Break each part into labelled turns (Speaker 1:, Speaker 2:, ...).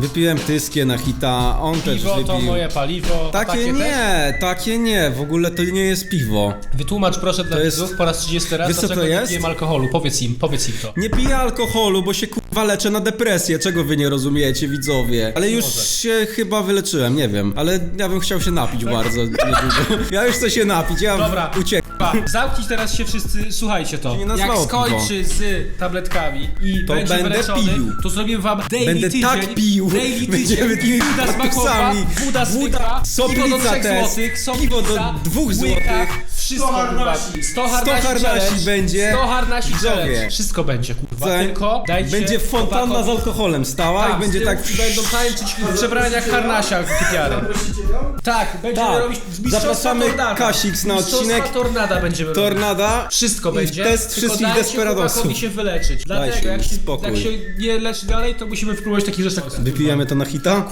Speaker 1: Wypiłem tyskie na hita, on też
Speaker 2: Piwo
Speaker 1: wypił.
Speaker 2: to moje paliwo.
Speaker 1: Takie,
Speaker 2: też?
Speaker 1: nie, takie nie, w ogóle to nie jest piwo.
Speaker 2: Wytłumacz proszę dla
Speaker 1: To jest-
Speaker 2: widzów po raz 30 raz,
Speaker 1: Wiesz,
Speaker 2: dlaczego nie pijem alkoholu. Powiedz im, powiedz im to.
Speaker 1: Nie piję alkoholu, bo się kurwa leczę na depresję, czego wy nie rozumiecie, widzowie? Ale już
Speaker 2: Może.
Speaker 1: się chyba wyleczyłem, nie wiem, ale ja bym chciał się napić bardzo niedługo. Ja już chcę się napić, ja
Speaker 2: Dobra.
Speaker 1: uciekam.
Speaker 2: Pa, Zamknij teraz się wszyscy, słuchajcie to.
Speaker 1: nie
Speaker 2: Jak
Speaker 1: nazwało
Speaker 2: skończy z tabletkami i
Speaker 1: To
Speaker 2: będzie
Speaker 1: będę
Speaker 2: wyleczony,
Speaker 1: pił.
Speaker 2: to zrobię wam daily
Speaker 1: Będę
Speaker 2: tydzień,
Speaker 1: tak pił.
Speaker 2: daily
Speaker 1: Będziemy
Speaker 2: tydzień,
Speaker 1: tymi
Speaker 2: woda smakowa, woda zwykła,
Speaker 1: Woda,
Speaker 2: piwo do
Speaker 1: soplica
Speaker 2: 3
Speaker 1: też,
Speaker 2: złotych,
Speaker 1: piwo do
Speaker 2: soplica,
Speaker 1: dwóch
Speaker 2: łyka,
Speaker 1: złotych.
Speaker 2: Wszystko kurwa. 100 harnasi,
Speaker 1: harnasi
Speaker 2: challenge,
Speaker 1: będzie.
Speaker 2: 100 harnasi
Speaker 1: Widzowie.
Speaker 2: challenge, wszystko będzie kurwa,
Speaker 1: Za-
Speaker 2: tylko dajcie
Speaker 1: Będzie fontanna z
Speaker 2: chłopakom-
Speaker 1: alkoholem stała
Speaker 2: tak,
Speaker 1: i będzie
Speaker 2: z tyłu
Speaker 1: tak...
Speaker 2: Będą tańczyć w przebraniach harnasia typiary. Tak, będziemy
Speaker 1: Tak.
Speaker 2: robić mistrzostwa
Speaker 1: Zapraszamy
Speaker 2: tornada.
Speaker 1: Kasix na
Speaker 2: Mistrzostwa
Speaker 1: odcinek.
Speaker 2: tornada będziemy robić.
Speaker 1: Tornada.
Speaker 2: Wszystko
Speaker 1: I
Speaker 2: będzie.
Speaker 1: test
Speaker 2: tylko
Speaker 1: wszystkich
Speaker 2: dajcie
Speaker 1: desperadosów.
Speaker 2: chłopakowi się wyleczyć. Dlatego jak się,
Speaker 1: spokój.
Speaker 2: jak się nie leczy dalej, to musimy wpróbować takich rzeczy.
Speaker 1: Wypijemy to na hita?
Speaker 2: A,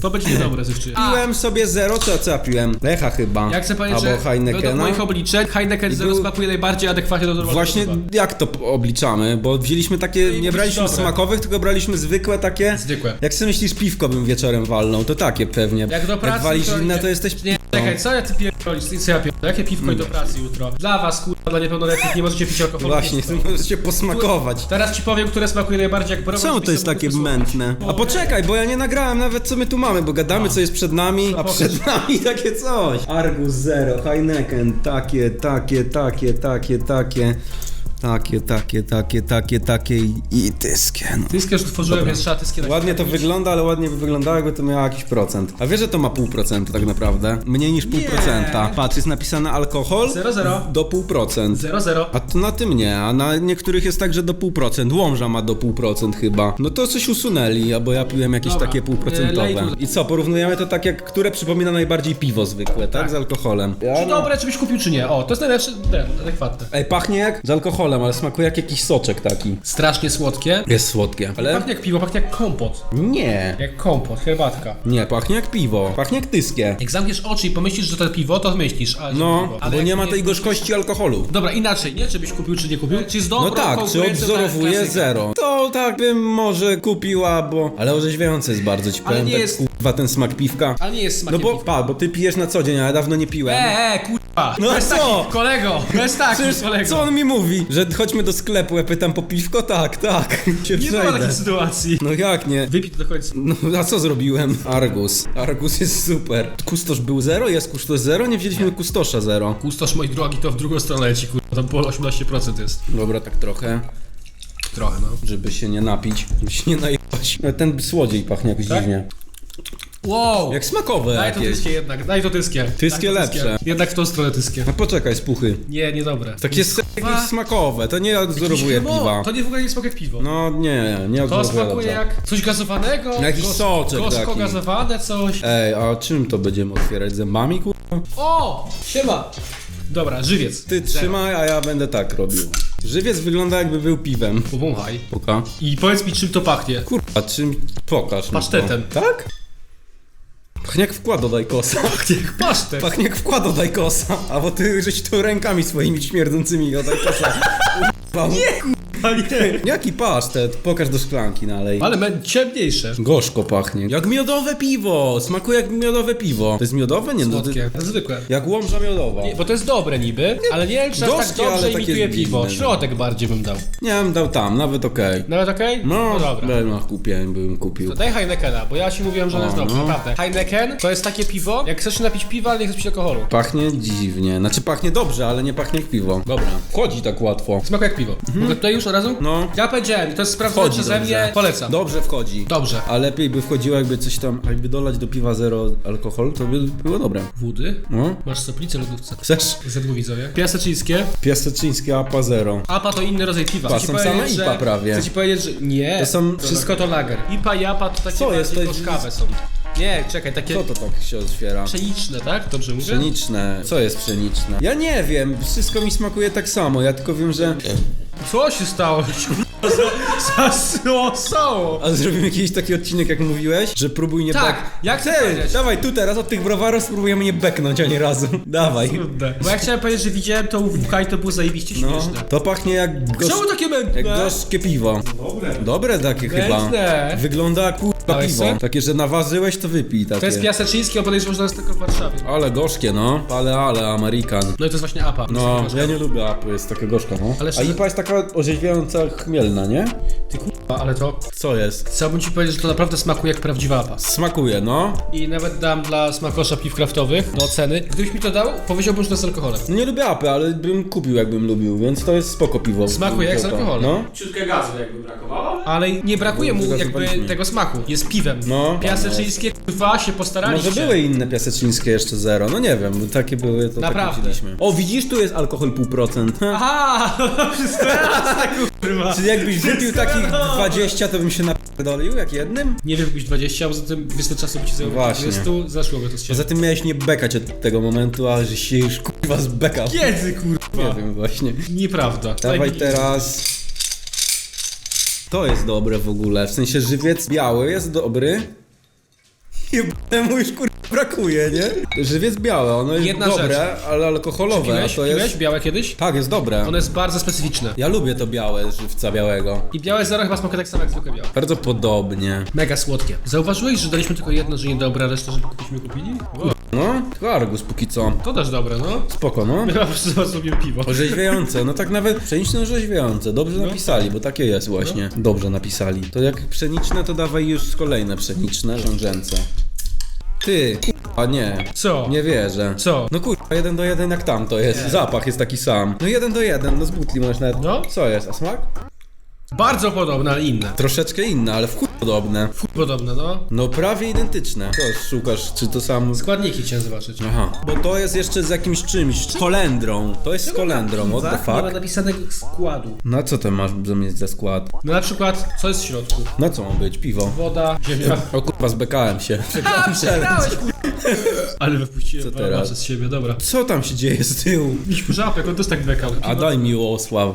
Speaker 2: To będzie niedobre zewczy.
Speaker 1: Piłem sobie zero, czy co ja piłem? Lecha chyba.
Speaker 2: Ja chcę powiedzieć,
Speaker 1: Albo
Speaker 2: że według
Speaker 1: Heinekena.
Speaker 2: moich obliczeń Heineken Zero
Speaker 1: był-
Speaker 2: smakuje najbardziej adekwatnie do normalnego
Speaker 1: Właśnie
Speaker 2: piwa.
Speaker 1: jak to p- obliczamy? Bo wzięliśmy takie, nie
Speaker 2: być
Speaker 1: braliśmy
Speaker 2: dobre.
Speaker 1: smakowych, tylko braliśmy zwykłe takie.
Speaker 2: Zwykłe.
Speaker 1: Jak sobie myślisz, piwko bym wieczorem walnął, to takie pewnie.
Speaker 2: Jak do pracy
Speaker 1: walisz
Speaker 2: to
Speaker 1: inne,
Speaker 2: nie.
Speaker 1: to jesteś
Speaker 2: Nie,
Speaker 1: p***ą.
Speaker 2: czekaj, co ja ty pierdolisz? Co ja pierdolę? Jakie piwko i do pracy jutro? Dla was, kurwa, dla niepełnoletnich nie możecie pić alkoholu.
Speaker 1: Właśnie, możesz się posmakować.
Speaker 2: Teraz ci powiem, które smakuje najbardziej jak browar.
Speaker 1: Czemu to jest takie mętne? A poczekaj, bo ja nie nagrałem nawet co my tu mamy, bo gadamy co jest przed nami, a przed nami takie coś. Argus Zero, Heineken, takie, takie, takie, takie, takie. Takie, takie, takie, takie, takie i, i tyskie. No.
Speaker 2: Tyskie już utworzyłem, więc trzeba tyskie
Speaker 1: Ładnie to wygląda, ale ładnie by wyglądało, jakby to miało jakiś procent. A wiesz, że to ma pół procenta tak naprawdę? Mniej niż pół
Speaker 2: Nie.
Speaker 1: procenta. Patrz, jest napisane alkohol
Speaker 2: Zero, zero.
Speaker 1: do pół procent.
Speaker 2: 0-0.
Speaker 1: A to na tym nie, a na niektórych jest tak, że do pół procent. Łomża ma do pół procent chyba. No to coś usunęli, albo ja piłem jakieś
Speaker 2: Dobra,
Speaker 1: takie
Speaker 2: e,
Speaker 1: półprocentowe.
Speaker 2: lej tu.
Speaker 1: I co, porównujemy to tak jak, które przypomina najbardziej piwo zwykłe, tak?
Speaker 2: Tak.
Speaker 1: Z alkoholem.
Speaker 2: Czy dobre, czy byś kupił, czy nie? O, to jest najlepszy, ten, adekwatne.
Speaker 1: Ej, pachnie jak z alkoholem, ale smakuje jak jakiś soczek taki.
Speaker 2: Strasznie słodkie.
Speaker 1: Jest słodkie. Ale
Speaker 2: Pachnie jak piwo, pachnie jak kompot.
Speaker 1: nie.
Speaker 2: Jak kompot, herbatka.
Speaker 1: Nie, pachnie jak piwo. Pachnie jak tyskie.
Speaker 2: Jak zamkniesz oczy i pomyślisz, że to piwo, to myślisz, a że
Speaker 1: No,
Speaker 2: piwo.
Speaker 1: bo
Speaker 2: jak
Speaker 1: nie ma tej gorzkości alkoholu.
Speaker 2: Dobra, inaczej, nie? Czy byś kupił, czy nie kupił? Czy jest dobrą
Speaker 1: No tak, czy
Speaker 2: konkurencją dla
Speaker 1: odwzorowuje
Speaker 2: klasyka?
Speaker 1: zero. To tak bym może kupiła, bo... Ale orzeźwiające jest bardzo, ci
Speaker 2: Ale
Speaker 1: powiem,
Speaker 2: nie
Speaker 1: tak
Speaker 2: jest-
Speaker 1: kurwa ten smak piwka.
Speaker 2: Ale nie jest
Speaker 1: No
Speaker 2: smakiem
Speaker 1: bo,
Speaker 2: piwa.
Speaker 1: pa, bo ty pijesz na co dzień, a ja dawno nie piłem.
Speaker 2: Eee, kurwa!
Speaker 1: No
Speaker 2: bez
Speaker 1: co?
Speaker 2: takich, kolego! Bez takich,
Speaker 1: Przecież
Speaker 2: kolego!
Speaker 1: co on mi mówi? Że chodźmy do sklepu, ja pytam po piwko? Tak, tak. Się
Speaker 2: Nie było
Speaker 1: przejdę.
Speaker 2: takiej sytuacji.
Speaker 1: No jak nie?
Speaker 2: Wypij to do końca.
Speaker 1: No a co zrobiłem? Argus. Argus jest super. Kustosz był zero? Jest kustosz zero? Nie wzięliśmy kustosza zero.
Speaker 2: Kustosz, moi drogi, to w drugą stronę leci, kurwa. Tam po 18% jest.
Speaker 1: Dobra, tak trochę,
Speaker 2: Trochę, no.
Speaker 1: żeby się nie napić, żeby się nie najebać. No, Ten słodziej pachnie jakoś
Speaker 2: Tak?
Speaker 1: dziwnie.
Speaker 2: Wow!
Speaker 1: Jak smakowe
Speaker 2: Daj to
Speaker 1: jakieś.
Speaker 2: tyskie jednak, daj to tyskie.
Speaker 1: Tyskie
Speaker 2: Daj to
Speaker 1: lepsze.
Speaker 2: Jednak w tą stronę tyskie.
Speaker 1: A poczekaj, spuchy.
Speaker 2: Nie, niedobre.
Speaker 1: Takie s- jakieś smakowe, to nie odwzorowuje
Speaker 2: Jakiś
Speaker 1: piwa.
Speaker 2: To nie w ogóle nie smakuje jak piwo.
Speaker 1: No nie, nie
Speaker 2: To smakuje
Speaker 1: dobrze.
Speaker 2: jak coś gazowanego.
Speaker 1: Jakiś soczek
Speaker 2: Gorzko
Speaker 1: taki.
Speaker 2: gazowane coś.
Speaker 1: Ej, a czym to będziemy otwierać? Zębami, kurwa?
Speaker 2: O! Siema! Dobra, żywiec.
Speaker 1: Ty trzymaj, a ja będę tak robił. Żywiec wygląda jakby był piwem.
Speaker 2: Powąchaj.
Speaker 1: Poka.
Speaker 2: I powiedz mi czym to pachnie.
Speaker 1: Kurwa, czym... Pokaż mi
Speaker 2: Pasztetem.
Speaker 1: To. Tak? Pachnie jak wkład daj kosa.
Speaker 2: Pachnie jak pasztet.
Speaker 1: Pachnie jak wkład daj kosa. A bo ty żeś to rękami swoimi śmierdzącymi oddaj kosa. Nie,
Speaker 2: Ale nie.
Speaker 1: Jaki pasztet? Pokaż do szklanki nalej.
Speaker 2: Ale me- ciemniejsze.
Speaker 1: Gorzko pachnie. Jak miodowe piwo. Smakuje jak miodowe piwo. To jest miodowe? Nie, no to...
Speaker 2: Słodkie. Zwykłe.
Speaker 1: Jak łomża miodowa.
Speaker 2: Nie, bo to jest dobre niby, ale nie wiem czy aż tak
Speaker 1: Gorzkie, ale
Speaker 2: dobrze
Speaker 1: takie
Speaker 2: imituje piwo.
Speaker 1: no.
Speaker 2: Środek bardziej bym dał.
Speaker 1: Nie wiem, dał tam, nawet okej.
Speaker 2: Nawet okej?
Speaker 1: No,
Speaker 2: dobra.
Speaker 1: bym na kupię, bym kupił.
Speaker 2: To daj Heinekena, bo ja ci mówiłem, że on jest
Speaker 1: O,
Speaker 2: dobry,
Speaker 1: no.
Speaker 2: naprawdę. Heineken to jest takie piwo, jak chcesz się napić piwa, ale nie chcesz pić alkoholu.
Speaker 1: Pachnie dziwnie. Znaczy pachnie dobrze, ale nie pachnie jak piwo. Dobra. Wchodzi tak łatwo.
Speaker 2: Smakuje jak piwo. Mogę tutaj już od razu?
Speaker 1: No.
Speaker 2: Ja powiedziałem, to jest sprawdzone
Speaker 1: Wchodzi
Speaker 2: przeze
Speaker 1: dobrze.
Speaker 2: mnie, polecam.
Speaker 1: Dobrze wchodzi.
Speaker 2: Dobrze.
Speaker 1: A lepiej by wchodziło jakby coś tam, jakby dolać do piwa zero alkohol, to by było dobre.
Speaker 2: Wody?
Speaker 1: No.
Speaker 2: Masz soplicę lodówce.
Speaker 1: Chcesz?
Speaker 2: Zedwu widzowie. Piaseczyńskie.
Speaker 1: Piaseczyńskie APA zero.
Speaker 2: APA to inny rodzaj piwa.
Speaker 1: Pa,
Speaker 2: Chcę ci
Speaker 1: są
Speaker 2: powiedzieć,
Speaker 1: same
Speaker 2: że-
Speaker 1: IPA prawie.
Speaker 2: Chcę ci powiedzieć, że nie.
Speaker 1: To są-
Speaker 2: Wszystko to lager. IPA i APA to takie
Speaker 1: Co jest?
Speaker 2: bardziej
Speaker 1: To jest-
Speaker 2: gorzkawe są. Nie, czekaj, takie
Speaker 1: Co to tak się otwiera?
Speaker 2: pszeniczne, tak? Dobrze mówię?
Speaker 1: Pszeniczne. Co jest pszeniczne? Ja nie wiem, wszystko mi smakuje tak samo, ja tylko wiem, że...
Speaker 2: Co się stało? Zasło!
Speaker 1: A zrobimy jakiś taki odcinek, jak mówiłeś, że próbuj nie
Speaker 2: Tak,
Speaker 1: bek...
Speaker 2: jak chcę
Speaker 1: Ty,
Speaker 2: powiedzieć?
Speaker 1: dawaj tu teraz od tych browarów spróbujemy nie beknąć ani razu. Dawaj.
Speaker 2: Bo ja chciałem powiedzieć, że widziałem to u WK i to było zajebiście
Speaker 1: No,
Speaker 2: śmieszne.
Speaker 1: to pachnie jak gorzkie...
Speaker 2: Czemu takie mętne?
Speaker 1: Jak gorzkie piwo. Dobre. Dobre takie chyba.
Speaker 2: Mętne.
Speaker 1: Wygląda.
Speaker 2: Dałeś
Speaker 1: piwo.
Speaker 2: se?
Speaker 1: Takie, że naważyłeś, to wypij takie.
Speaker 2: To jest piaseczyński, on podejrzewam, że jest tylko w Warszawie.
Speaker 1: Ale gorzkie, no. Ale, ale, Amerikan.
Speaker 2: No i to jest właśnie APA.
Speaker 1: No, ja nie lubię apy, jest taka gorzka, no.
Speaker 2: Ale
Speaker 1: A
Speaker 2: szczerze-
Speaker 1: IPA jest taka orzeźwiająca, chmielna, nie?
Speaker 2: Ty kurwa, ale to...
Speaker 1: Co jest?
Speaker 2: Chciałbym ci powiedzieć, że to naprawdę smakuje jak prawdziwa APA.
Speaker 1: Smakuje, no.
Speaker 2: I nawet dam dla smakosza piw kraftowych do oceny. Gdybyś mi to dał, powiedziałbym, że to jest alkoholem.
Speaker 1: No Nie lubię apy, ale bym kupił, jakbym lubił, więc to jest spoko piwo.
Speaker 2: Smakuje jak z alkoholem.
Speaker 1: No.
Speaker 2: Ciutkę gazu jakby brakowało. Ale nie brakuje mu
Speaker 1: Gazu
Speaker 2: jakby tego smaku. Jest piwem.
Speaker 1: No.
Speaker 2: Piaseczyńskie kurwa się postaraliście.
Speaker 1: Może były inne piaseczyńskie jeszcze zero, no nie wiem, bo takie były, to
Speaker 2: Naprawdę.
Speaker 1: takie wzięliśmy. O, widzisz, tu jest alkohol pół procent.
Speaker 2: Aha! Wszystko jasne, kurwa.
Speaker 1: Czyli jakbyś wypił takich 20, to bym się napierdolił, jak jednym?
Speaker 2: Nie wiem, byś 20, a poza tym wyspy czasu by ci zajęło
Speaker 1: Właśnie.
Speaker 2: 20, zaszłoby to z ciebie.
Speaker 1: Poza tym miałeś nie bekać od tego momentu, a że się już kurwa zbekał.
Speaker 2: Kiedy kurwa?
Speaker 1: Nie wiem właśnie.
Speaker 2: Nieprawda.
Speaker 1: Dawaj teraz... To jest dobre w ogóle, w sensie żywiec biały jest dobry. Jebnemu już kurwa brakuje, nie? Żywiec biały, ono jest
Speaker 2: Jedna
Speaker 1: dobre,
Speaker 2: rzecz.
Speaker 1: ale alkoholowe,
Speaker 2: Piłeś,
Speaker 1: to jest...
Speaker 2: białe kiedyś?
Speaker 1: Tak, jest dobre.
Speaker 2: Ono jest bardzo specyficzne.
Speaker 1: Ja lubię to białe, żywca białego.
Speaker 2: I białe zero chyba smakuje tak samo jak zwykłe białe.
Speaker 1: Bardzo podobnie.
Speaker 2: Mega słodkie. Zauważyłeś, że daliśmy tylko jedno, że niedobre, a resztę, żeby kupiśmy kupili? O,
Speaker 1: No, tylko Argus póki co.
Speaker 2: to też dobre, no.
Speaker 1: Spoko, no.
Speaker 2: My po prostu piwo.
Speaker 1: Orzeźwiające, no tak nawet pszeniczne orzeźwiające. Dobrze
Speaker 2: No.
Speaker 1: napisali, bo takie jest właśnie. Dobrze napisali. To jak pszeniczne, to dawaj już kolejne pszeniczne, rzędrzęce. Ty, a nie.
Speaker 2: Co?
Speaker 1: Nie wierzę.
Speaker 2: Co?
Speaker 1: No kurwa, jeden do jeden jak tam to jest. Zapach jest taki sam. No jeden do jeden, no z butli możesz nawet...
Speaker 2: No.
Speaker 1: Co jest, a smak?
Speaker 2: Bardzo podobne, ale inne.
Speaker 1: Troszeczkę inne, ale w chuj podobne.
Speaker 2: Fu, podobne, no.
Speaker 1: No prawie identyczne. To szukasz, czy to samo...
Speaker 2: Składniki chciałem zobaczyć.
Speaker 1: Aha. Bo to jest jeszcze z jakimś czymś, z kolendrą. To jest z kolendrą, what the
Speaker 2: Nie ma
Speaker 1: fuck?
Speaker 2: napisanego składu.
Speaker 1: Na co to masz zamiast za skład?
Speaker 2: No na przykład, co jest w środku?
Speaker 1: Na co ma być? Piwo.
Speaker 2: Woda, ziemia.
Speaker 1: O kurwa, zbekałem się.
Speaker 2: A, przegrałeś. Ale wypuściłem
Speaker 1: Co teraz?
Speaker 2: przez siebie, dobra.
Speaker 1: Co tam się dzieje z tyłu?
Speaker 2: Miś żapek, on też tak bekał.
Speaker 1: A daj Miłosław.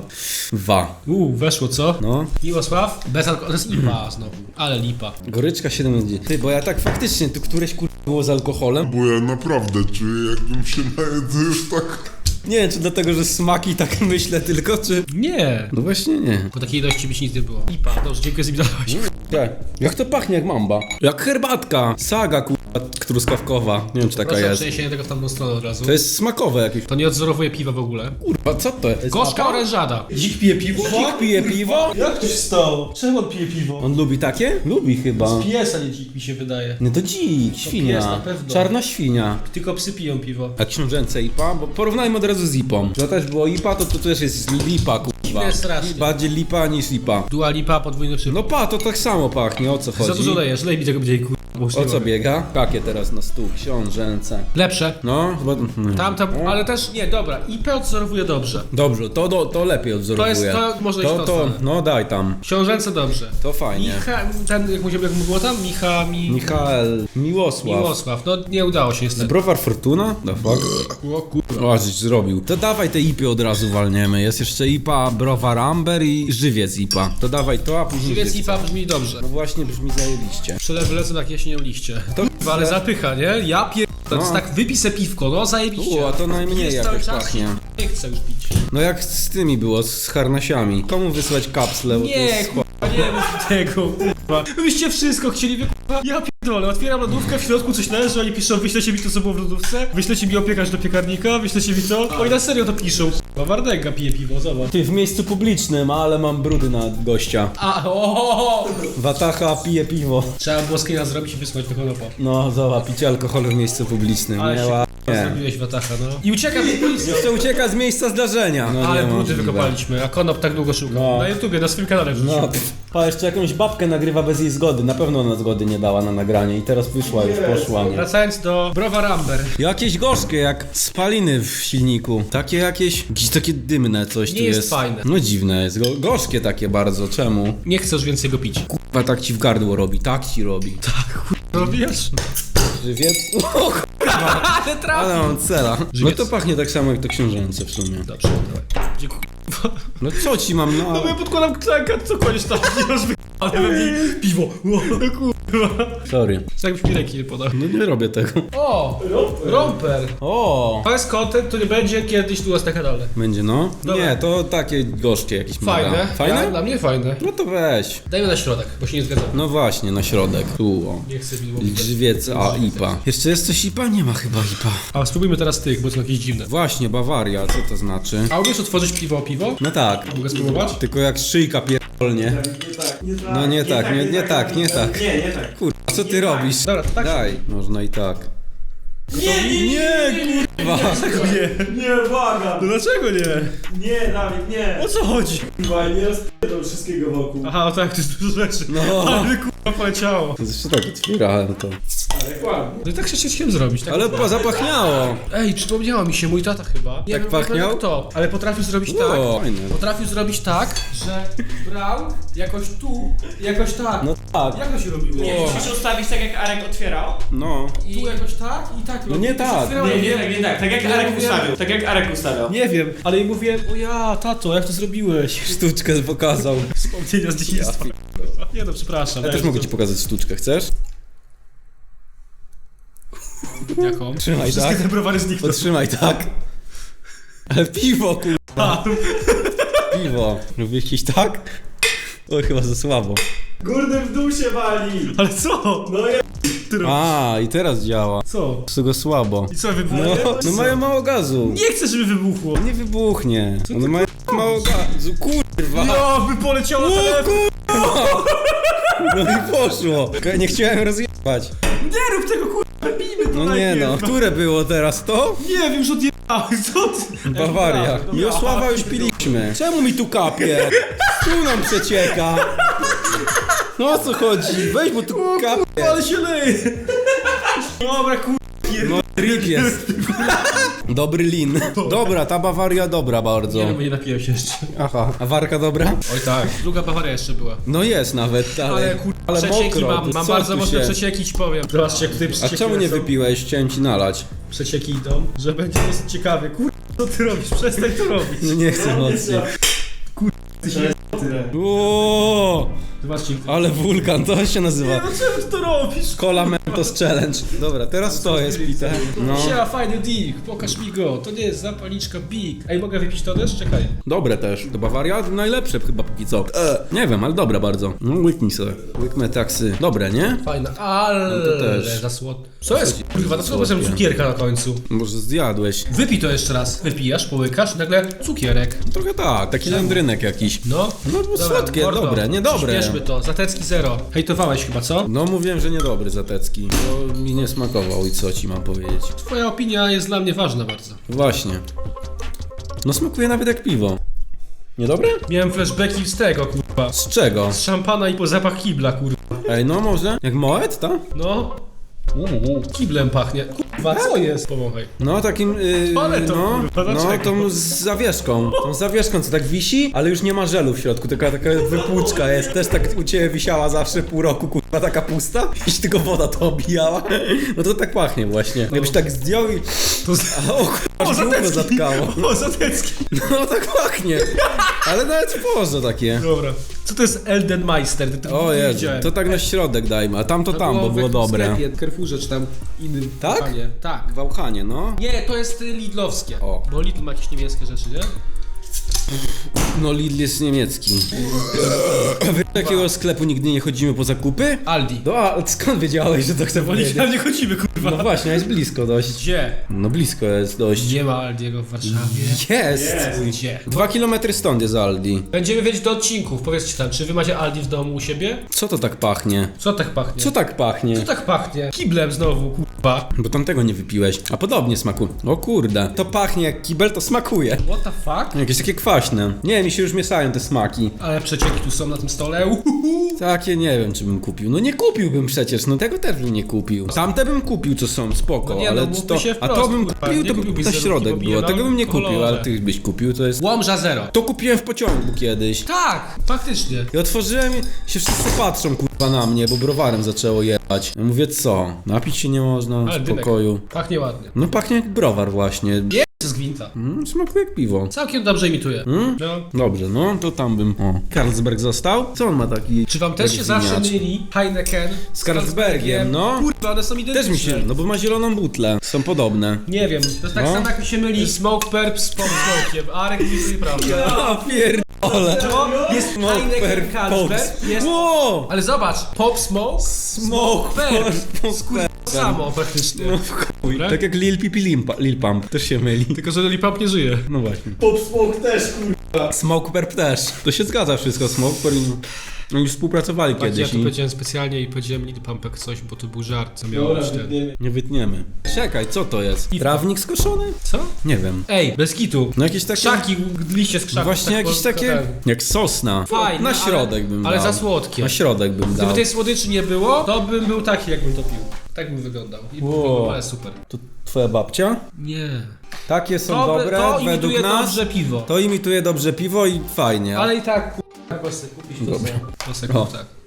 Speaker 1: Wa.
Speaker 2: Uuu, weszło, co?
Speaker 1: No.
Speaker 2: Miłosław? Bez alkoholu, to jest IPA znowu. Ale lipa.
Speaker 1: Goryczka 7 Ty, bo ja tak faktycznie, tu któreś kur... było z alkoholem.
Speaker 3: Bo ja naprawdę czuję, jakbym się najedzł już tak...
Speaker 1: Nie wiem, czy dlatego, że smaki tak myślę tylko, czy...
Speaker 2: Nie.
Speaker 1: No właśnie nie.
Speaker 2: Po takiej ilości byś nic nie było. IPA, dobrze, dziękuję, że mi dałeś.
Speaker 1: Tak. Jak to pachnie jak mamba. Jak herbatka. Saga kurwa truskawkowa. Nie wiem, czy taka
Speaker 2: Proszę o
Speaker 1: jest.
Speaker 2: przeniesienie tego w tamtą stronę od razu.
Speaker 1: To jest smakowe jakieś.
Speaker 2: To nie odzorowuje piwa w ogóle.
Speaker 1: Kurwa, co to jest?
Speaker 2: Gorzka orężada.
Speaker 4: Dzik pije piwo?
Speaker 1: Dzik pije piwo?
Speaker 4: Jak to się stało? Czemu on pije piwo?
Speaker 1: On lubi takie? Lubi chyba.
Speaker 2: Piesa nie dzik mi się wydaje.
Speaker 1: No to dzik,
Speaker 2: pies
Speaker 1: świnia.
Speaker 2: na pewno.
Speaker 1: Czarna świnia.
Speaker 2: Tylko psy piją piwo.
Speaker 1: A książęce IPA? Bo porównajmy od razu z IPą. To też było IPA, to to też jest lipa, kurwa.
Speaker 2: Dziwne strasznie.
Speaker 1: Bardziej lipa niż lipa.
Speaker 2: Dua lipa, podwójny przypał.
Speaker 1: No pa, to tak samo pachnie, o co
Speaker 2: Za
Speaker 1: chodzi?
Speaker 2: dużo dajesz, lej mi tego będzie kur...
Speaker 1: O co biega? Kakie teraz na stół, książęce.
Speaker 2: Lepsze.
Speaker 1: No, chyba... hmm.
Speaker 2: Tamta, ale też, nie, dobra, IP odzorowuje dobrze.
Speaker 1: Dobrze, to, to, to lepiej odzorowuje.
Speaker 2: To jest- to może iść
Speaker 1: to, to. No daj tam,
Speaker 2: Książęce dobrze.
Speaker 1: to fajnie.
Speaker 2: Micha, ten, jak mówię, jak było tam? Micha, mi...
Speaker 1: Michael Miłosław.
Speaker 2: Miłosław, no nie udało się niestety.
Speaker 1: Browar Fortuna? The fuck?
Speaker 2: O.
Speaker 1: O, żeś zrobił. To dawaj te IPy od razu walniemy. Jest jeszcze IPA, Browar Amber i Żywiec IPA. To dawaj to, a później
Speaker 2: Żywiec. IPA brzmi dobrze.
Speaker 1: No właśnie brzmi zajebiście.
Speaker 2: Przelewy lecą jak jesienią liście.
Speaker 1: To
Speaker 2: ale zapycha, nie? Ja pier... To jest
Speaker 1: No.
Speaker 2: tak, wypij se piwko, no zajebiście.
Speaker 1: U, a to najmniej
Speaker 2: Jest
Speaker 1: jakoś
Speaker 2: cały czas
Speaker 1: pachnie.
Speaker 2: Nie chcę już pić.
Speaker 1: No jak z tymi było, z harnasiami. Komu wysłać kapsle? Bo to
Speaker 2: Nie,
Speaker 1: jest...
Speaker 2: kurwa, nie mów tego, kurwa. Wyście wszystko chcieli, wy kurwa. Ja pierdolę, otwieram lodówkę, w środku coś leży, oni piszą, wyślecie mi to, co było w lodówce, wyślecie mi opiekarz do piekarnika, wyślecie mi to. Oni na serio to piszą, Wardęga pije piwo, zobacz.
Speaker 1: Ty w miejscu publicznym, ale mam brudy na gościa.
Speaker 2: A, o,
Speaker 1: Watacha pije piwo.
Speaker 2: Trzeba było screena zrobić i wysłać do konopa.
Speaker 1: No, zobacz, picie alkoholu w miejscu publicznym.
Speaker 2: Ale
Speaker 1: Nie,
Speaker 2: się
Speaker 1: ładnie.
Speaker 2: zrobiłeś watacha, no. I ucieka do policji.
Speaker 1: Jeszcze ucieka z miejsca zdarzenia. No,
Speaker 2: Ale
Speaker 1: nie
Speaker 2: brudy wykopaliśmy, a konop tak długo szukał.
Speaker 1: No.
Speaker 2: Na YouTubie, na swoim kanale wrzucił.
Speaker 1: No, pa, jeszcze jakąś babkę nagrywa bez jej zgody. Na pewno ona zgody nie dała na nagranie i teraz wyszła, już poszła. Nie?
Speaker 2: Wracając do Browar Amber.
Speaker 1: Jakieś gorzkie, jak spaliny w silniku. Takie jakieś, jakieś takie dymne coś
Speaker 2: Nie
Speaker 1: tu
Speaker 2: jest
Speaker 1: jest.
Speaker 2: fajne.
Speaker 1: No dziwne jest, Go, gorzkie takie bardzo, czemu?
Speaker 2: Nie chcesz więcej go pić.
Speaker 1: Kurwa, tak ci w gardło robi, tak ci robi.
Speaker 2: Robisz?
Speaker 1: Żywiec? O,
Speaker 2: Ale trafił.
Speaker 1: ale mam cela. No
Speaker 2: Żywiec.
Speaker 1: to pachnie tak samo jak to książęce w sumie.
Speaker 2: Dobrze, dawaj. Dziękuję.
Speaker 1: No co ci mam, no
Speaker 2: No bo ja podkładam klankę, co koniec tam, masz wy... Ale we mnie piwo. Kurwa.
Speaker 1: Sorry.
Speaker 2: Co jakbyś mi nie podał?
Speaker 1: No nie robię tego.
Speaker 2: O! Romper!
Speaker 1: O!
Speaker 2: To jest content, który będzie kiedyś tu kanale.
Speaker 1: Będzie no?
Speaker 2: Dobra.
Speaker 1: Nie, to takie gorzkie jakieś
Speaker 2: Fajne.
Speaker 1: mega. Fajne?
Speaker 2: Ja, dla mnie fajne.
Speaker 1: No to weź.
Speaker 2: Dajmy na środek, bo się nie zgadzam.
Speaker 1: No właśnie, na środek. Tu o.
Speaker 2: Nie chcę mi
Speaker 1: Drzewiec, a IPA. Jeszcze jest coś IPA? Nie ma chyba IPA.
Speaker 2: A spróbujmy teraz tych, bo są jakieś dziwne.
Speaker 1: Właśnie, Bawaria, co to znaczy?
Speaker 2: A umiesz otworzyć piwo o piwo?
Speaker 1: No tak.
Speaker 2: Mogę spróbować?
Speaker 1: Tylko jak szyjka pierdolnie. No nie tak, nie, nie tak, nie tak.
Speaker 4: Nie, nie tak.
Speaker 1: Kurwa, co ty robisz?
Speaker 2: Dobra, to tak.
Speaker 1: Daj. Można i tak.
Speaker 4: Nie, nie, nie,
Speaker 1: Kurwa.
Speaker 4: nie, nie, błagam.
Speaker 2: No dlaczego nie?
Speaker 4: Nie, Dawid, nie.
Speaker 2: O co chodzi?
Speaker 4: Kurwa, nie rozpierdol wszystkiego wokół.
Speaker 2: Aha, o tak, to jest dużo rzeczy.
Speaker 1: No.
Speaker 2: Ale kurwa poleciało.
Speaker 1: Zresztą tak otwierałem to.
Speaker 4: Ale kładnie.
Speaker 2: No i tak się chciałem zrobić. Tak.
Speaker 1: Ale po, zapachniało.
Speaker 2: Ej, przypomniało mi się, mój tata chyba. Nie
Speaker 1: Tak
Speaker 2: wiem,
Speaker 1: pachniał?
Speaker 2: Kto, ale potrafił zrobić tak.
Speaker 1: fajne.
Speaker 2: Potrafił zrobić tak, że brał jakoś tu, jakoś tak.
Speaker 1: No tak.
Speaker 2: Jak to się robiło?
Speaker 4: Nie, musisz ustawić tak jak Arek otwierał.
Speaker 1: No.
Speaker 2: I tu jakoś tak i tak.
Speaker 1: No nie tak.
Speaker 4: Nie, nie tak, nie tak. Tak jak
Speaker 2: Ja
Speaker 4: Arek
Speaker 2: mówię-
Speaker 4: ustawił. Tak jak Arek ustawiał.
Speaker 2: Nie wiem, ale i mówię, o ja, tato, jak to zrobiłeś?
Speaker 1: Sztuczkę pokazał.
Speaker 2: Wspomnienia z dzieciństwa. Nie no, przepraszam.
Speaker 1: Ja też mogę ci pokazać sztuczkę, chcesz?
Speaker 2: Jaką?
Speaker 1: Trzymaj
Speaker 2: Wszystkie
Speaker 1: tak.
Speaker 2: te browary znikną.
Speaker 1: Potrzymaj tak. Ale piwo, kurwa. Piwo. Lubisz iść tak? O, chyba za słabo.
Speaker 4: Górny w dół się wali.
Speaker 2: ale co?
Speaker 4: No ja...
Speaker 1: A, i teraz działa.
Speaker 2: Co?
Speaker 1: Z tego słabo.
Speaker 2: I co, wybuchło?
Speaker 1: No, no mają mało gazu.
Speaker 2: Nie chcę, żeby wybuchło.
Speaker 1: Nie wybuchnie. One mają mało gazu. Kurwa.
Speaker 2: No, by poleciało
Speaker 1: O
Speaker 2: telefon.
Speaker 1: kurwa! No i poszło. Nie chciałem rozjebać.
Speaker 2: Nie rób tego, kurwa, wybijmy to
Speaker 1: No nie no. Które było teraz to?
Speaker 2: Nie wiem, że odjebałeś, co ty?
Speaker 1: Bawaria. Miosława już piliśmy. Czemu mi tu kapie? Tu nam przecieka. No o co chodzi? Weź, bo tu kapie.
Speaker 2: Ale się leje. Dobra,
Speaker 1: No trip jest. Dobry lin. Dobra, ta Bawaria dobra bardzo.
Speaker 2: Nie, bo nie napiłem się jeszcze.
Speaker 1: Aha. A warka dobra?
Speaker 2: Oj tak. Druga Bawaria jeszcze była.
Speaker 1: No jest nawet, ale...
Speaker 2: Ale kurwa,
Speaker 1: ale
Speaker 2: przecieki
Speaker 1: mokro.
Speaker 2: mam, mam
Speaker 1: Co
Speaker 2: bardzo
Speaker 1: tu
Speaker 2: mocne
Speaker 1: się-
Speaker 2: przecieki ci powiem. Zobaczcie, jak tutaj
Speaker 1: A
Speaker 2: przecieki
Speaker 1: czemu nie
Speaker 2: lecą.
Speaker 1: wypiłeś? Chciałem ci nalać.
Speaker 2: Przecieki idą, że będzie dosyć ciekawy. Kurwa, co ty robisz? Przestań to robić.
Speaker 1: No nie chcę mocniej.
Speaker 2: Ty się
Speaker 1: Ooo,
Speaker 2: Zobaczcie.
Speaker 1: ale wulkan, to się nazywa.
Speaker 2: no czemu ty to robisz?
Speaker 1: Cola Mentos Challenge. Dobra, teraz to jest pite. No.
Speaker 2: Sia, fajny dick, pokaż mi go. To nie jest zapalniczka Big. Ej, mogę wypić to też? Czekaj.
Speaker 1: Dobre też. To Bawaria najlepsze chyba póki co. E, nie wiem, ale dobre bardzo. No łyknij sobie. Łykmy taksy. Dobre, nie?
Speaker 2: Fajna, ale
Speaker 1: No to też.
Speaker 2: za słod... Co jest? Kurwa, to co potem cukierka na końcu?
Speaker 1: Może zjadłeś.
Speaker 2: Wypij to jeszcze raz. Wypijasz, połykasz nagle cukierek.
Speaker 1: Trochę tak, taki landrynek jakiś.
Speaker 2: No.
Speaker 1: No bo słodkie,
Speaker 2: mordo,
Speaker 1: dobre, niedobre.
Speaker 2: Przyspieszmy to. Zatecki zero. Hejtowałeś chyba, co?
Speaker 1: No mówiłem, że niedobry zatecki. Bo mi nie smakował i co ci mam powiedzieć.
Speaker 2: Twoja opinia jest dla mnie ważna bardzo.
Speaker 1: Właśnie. No smakuje nawet jak piwo. Niedobre?
Speaker 2: Miałem flashbacki z tego, kurwa.
Speaker 1: Z czego?
Speaker 2: Z szampana i po zapach kibla, kurwa.
Speaker 1: Ej, no może? Jak Moet, ta?
Speaker 2: No. Uuu, kiblem pachnie. Kurwa, co jest? Powąchaj.
Speaker 1: No takim, yy,
Speaker 2: Ale to,
Speaker 1: no,
Speaker 2: kurwa,
Speaker 1: no
Speaker 2: dlaczego?
Speaker 1: tą z zawieszką, tą zawieszką co tak wisi, ale już nie ma żelu w środku, tylko taka wypłuczka jest, też tak u Ciebie wisiała zawsze pół roku, kurwa, taka pusta, i się tylko woda to obijała, no to tak pachnie właśnie, jakbyś tak zdjął i,
Speaker 2: To z...
Speaker 1: a, o kurwa, aż zatkało,
Speaker 2: O, Zatecki.
Speaker 1: no tak pachnie, ale nawet w porze takie.
Speaker 2: Dobra. Co to jest Elden Meister? Ty
Speaker 1: O
Speaker 2: nie
Speaker 1: Jezu,
Speaker 2: widziałem.
Speaker 1: to tak na środek dajmy, a tam to tam, bo
Speaker 2: w
Speaker 1: było
Speaker 2: jakimś
Speaker 1: dobre.
Speaker 2: sklepie, Carrefourze czy tam innym.
Speaker 1: Tak?
Speaker 2: Tak.
Speaker 1: W Auchanie, no.
Speaker 2: Nie, to jest y, Lidlowskie.
Speaker 1: O.
Speaker 2: Bo Lidl ma jakieś niemieckie rzeczy, nie?
Speaker 1: No Lidl jest niemiecki. Do jakiego sklepu nigdy nie chodzimy po zakupy?
Speaker 2: Aldi.
Speaker 1: No a skąd wiedziałeś, że to chcę powiedzieć?
Speaker 2: nigdy nie chodzimy, kurwa.
Speaker 1: No właśnie, jest blisko dość.
Speaker 2: Gdzie?
Speaker 1: No blisko jest dość.
Speaker 2: Nie ma Aldiego w Warszawie.
Speaker 1: Jest!
Speaker 2: Gdzie?
Speaker 1: Dwa kilometry stąd jest Aldi.
Speaker 2: Będziemy wiedzieć do odcinków. Powiedzcie tam, czy wy macie Aldi w domu u siebie?
Speaker 1: Co to tak pachnie?
Speaker 2: Co tak pachnie?
Speaker 1: Co tak pachnie?
Speaker 2: Co tak pachnie? Kiblem znowu, kurwa.
Speaker 1: Bo tamtego nie wypiłeś. A podobnie smaku. O kurde. To pachnie jak kibel, to smakuje.
Speaker 2: What the fuck?
Speaker 1: Jakieś takie kwaśne. Nie, mi się już mieszają te smaki.
Speaker 2: Ale przecieki tu są na tym stole. Uhuhu.
Speaker 1: Takie nie wiem, czy bym kupił. No nie kupiłbym przecież, no tego też bym nie kupił. Tamte bym kupił, co są spoko,
Speaker 2: No nie, no
Speaker 1: ale
Speaker 2: mówmy
Speaker 1: to,
Speaker 2: się
Speaker 1: a
Speaker 2: wprost,
Speaker 1: to bym
Speaker 2: kurwa,
Speaker 1: kupił,
Speaker 2: nie
Speaker 1: to by
Speaker 2: kupiłbyś
Speaker 1: na
Speaker 2: zero
Speaker 1: środek było. Tego bym nie kupił,
Speaker 2: kolorowe.
Speaker 1: ale ty byś kupił, to jest...
Speaker 2: Łomża zero.
Speaker 1: To kupiłem w pociągu kiedyś.
Speaker 2: Tak, faktycznie.
Speaker 1: I otworzyłem i się wszyscy patrzą kurwa na mnie, bo browarem zaczęło jebać. Ja mówię co? Napić się nie można
Speaker 2: Ale
Speaker 1: w
Speaker 2: dymek.
Speaker 1: pokoju.
Speaker 2: Pachnie ładnie.
Speaker 1: No pachnie jak browar właśnie.
Speaker 2: Z gwinta.
Speaker 1: Mm, smakuje jak piwo.
Speaker 2: Całkiem dobrze imituje.
Speaker 1: Mm?
Speaker 2: No.
Speaker 1: Dobrze, no to tam bym. O, Carlsberg został? Co on ma taki.
Speaker 2: Czy wam też się zawsze
Speaker 1: winiacz?
Speaker 2: myli Heineken
Speaker 1: Z Carlsbergiem, no.
Speaker 2: Kurwa, one są identyczne.
Speaker 1: Też mi się. No bo ma zieloną butlę. Są podobne.
Speaker 2: Nie wiem, to jest tak
Speaker 1: No.
Speaker 2: samo jak mi się myli Smoke Perp z Pop Smoke'iem. Arek mówi, że nieprawda.
Speaker 1: A pierdolę.
Speaker 2: To jest Heineken Carlsberg, jest...
Speaker 1: Wow!
Speaker 2: Ale zobacz, Pop Smoke,
Speaker 1: Smoke
Speaker 2: Perp.
Speaker 1: Smoke
Speaker 2: Samo praktycznie.
Speaker 1: No w chuj.
Speaker 2: Dobra?
Speaker 1: Tak jak Lil Pipi Limpa, Lil Pump. Też się myli.
Speaker 2: Tylko, że Lilipump nie żyje.
Speaker 1: No właśnie.
Speaker 4: Pop Smoke też, kurwa.
Speaker 1: Smoke Perp też. To się zgadza wszystko. Smoke Perp. Oni już współpracowali
Speaker 2: Tak, ja
Speaker 1: kiedyś
Speaker 2: to
Speaker 1: i
Speaker 2: powiedziałem specjalnie i powiedziałem Lilipumpek coś, bo to był żart, co miało być ten.
Speaker 1: nie wytniemy. Czekaj, co to jest?
Speaker 2: Piwko.
Speaker 1: Trawnik skoszony?
Speaker 2: Co?
Speaker 1: Nie wiem.
Speaker 2: Ej, bez kitu.
Speaker 1: No jakieś takie...
Speaker 2: Krzaki, liście z krzaków.
Speaker 1: Właśnie
Speaker 2: tak
Speaker 1: jakieś takie...
Speaker 2: ten.
Speaker 1: Jak sosna.
Speaker 2: Fajne,
Speaker 1: Na
Speaker 2: ale-
Speaker 1: środek bym
Speaker 2: Ale
Speaker 1: dał.
Speaker 2: za słodkie.
Speaker 1: Na środek bym
Speaker 2: Gdyby
Speaker 1: dał.
Speaker 2: tej słodyczy nie było, to bym był taki, jakbym to pił. Tak bym wyglądał. I
Speaker 1: Wow.
Speaker 2: wyglądał, ale super.
Speaker 1: To twoja babcia?
Speaker 2: Nie.
Speaker 1: Takie są
Speaker 2: To,
Speaker 1: dobre
Speaker 2: to
Speaker 1: według
Speaker 2: imituje
Speaker 1: nas.
Speaker 2: dobrze piwo.
Speaker 1: To imituje dobrze piwo i fajnie.
Speaker 2: Ale i tak, kurwa, kostek, kupić to
Speaker 1: Dobra.
Speaker 2: za kostek,
Speaker 1: O.
Speaker 2: tak.